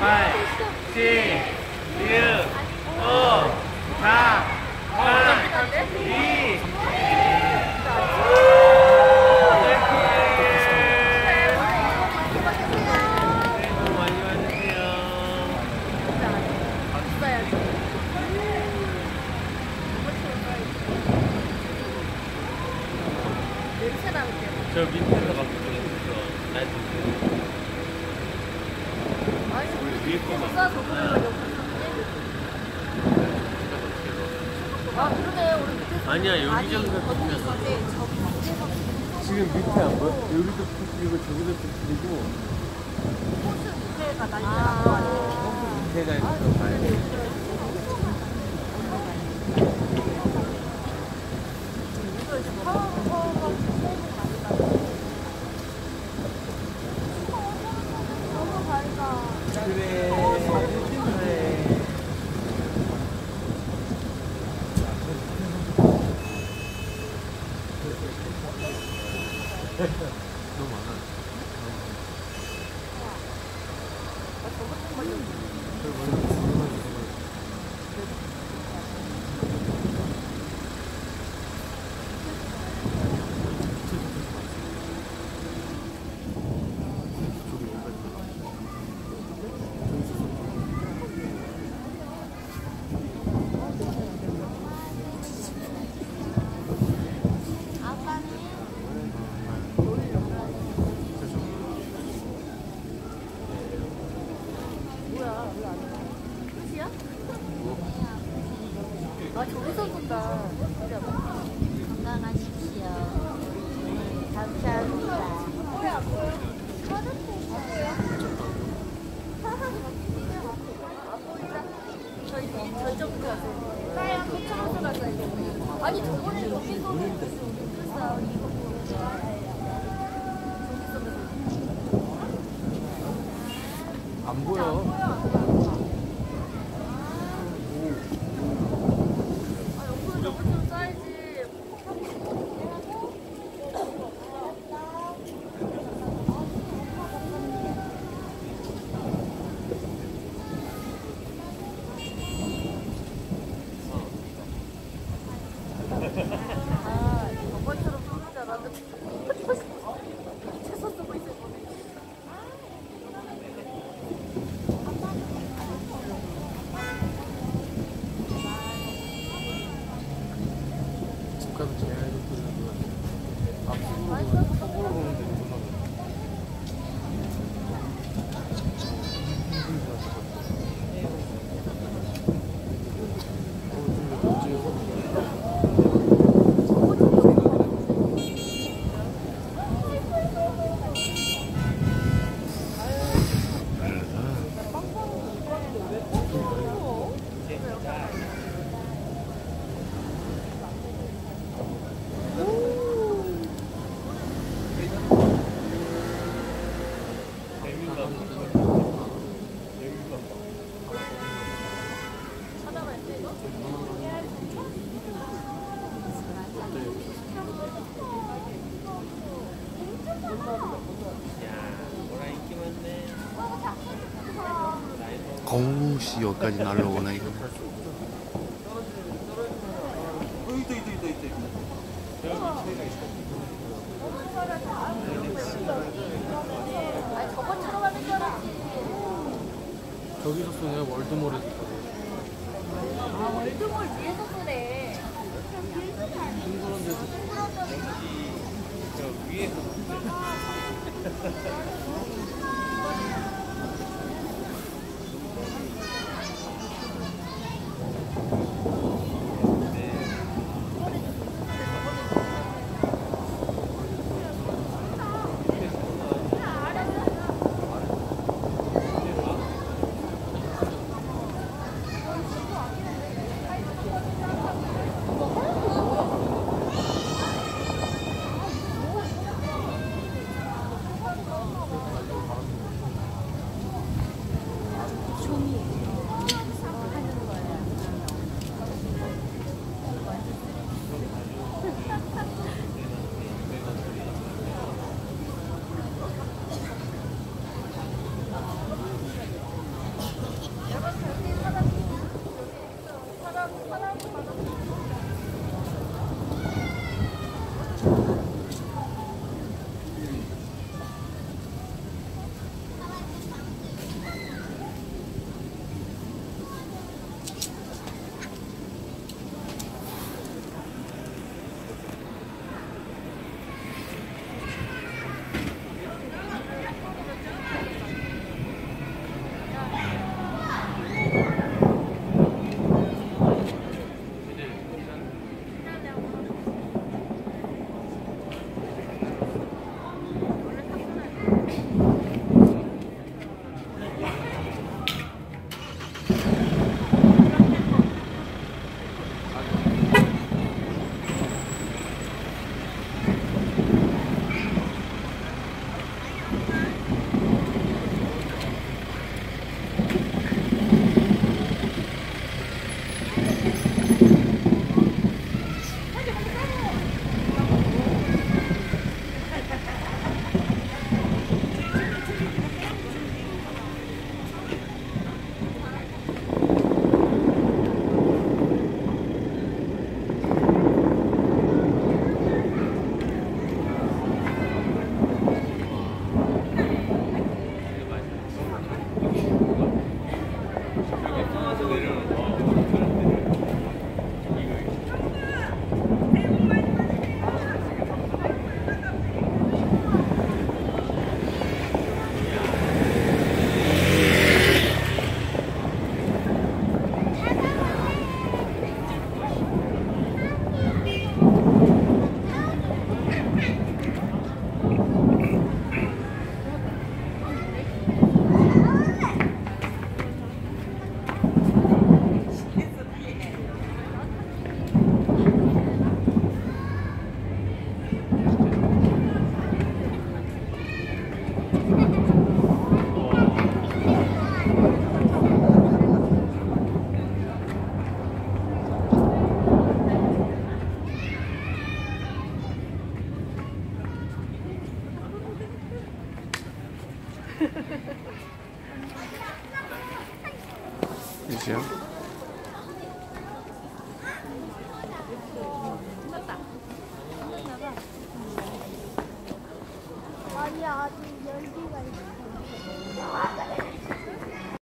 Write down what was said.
5、4、6、5、3、2、1 그러네. 우리 밑에서. 아니야, 여기 아니. 건데 저기 밑에서 지금 밑에 안 보여? 여기도 부풀리고 저기도 부풀리고 호수 밑에가 난리 난거 아니에요? 밑에가 있어서 봐야 돼. 이거 이제 파워 파워가 너무 밝아. 그래. 그래. 너무 많아. 뭐야? 왜안 와? 끝이야? 아, 저기서 본다. 진짜. 건강하십시오. 감사합니다. 저희 저쪽으로 가세요. 하얀 저쪽으로 가세요. 아니 저번에 여기서 그랬어. 이거 안 보여. 거우 씨 여기까지 날라오나 이거. 저기서 쏘네 월드몰에서 쏘네. 아 월드몰 위에서 쏘네. ああ。 그죠?